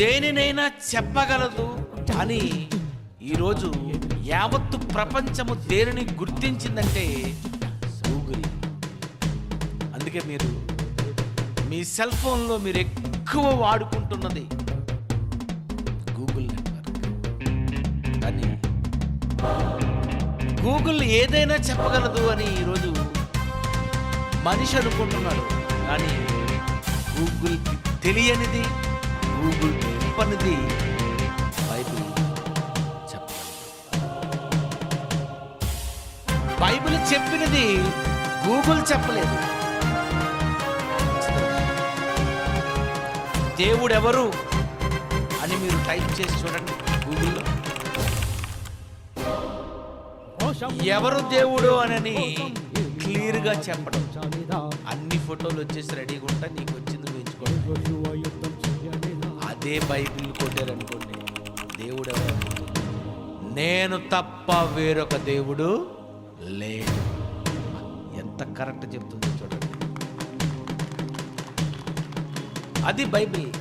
దేనినైనా చెప్పగలదు అని ఈరోజు యావత్తు ప్రపంచము దేనిని గుర్తించిందంటే గూగుల్. అందుకే మీరు మీ సెల్ ఫోన్లో మీరు ఎక్కువ వాడుకుంటున్నది గూగుల్ నెట్వర్క్ కానీ గూగుల్ ఏదైనా చెప్పగలదు అని ఈరోజు మనిషి అనుకుంటున్నాడు. కానీ గూగుల్ తెలియనిది గూగుల్ చెప్పనిది బైబిల్ బైబిల్ చెప్పినది గూగుల్ చెప్పలేదు. దేవుడు ఎవరు అని మీరు టైప్ చేసి చూడండి గూగుల్లో. ఎవరు దేవుడు అని క్లియర్గా చెప్పడం. అన్ని ఫోటోలు వచ్చేసి రెడీగా ఉంటా నీకు వచ్చింది వేయించుకోవడం అదే బైబిల్ కొట్టారనుకోండి దేవుడు ఎవరు నేను తప్ప వేరొక దేవుడు లేడు. ఎంత కరెక్ట్ చెప్తుందో చూడండి. అది బైబిల్.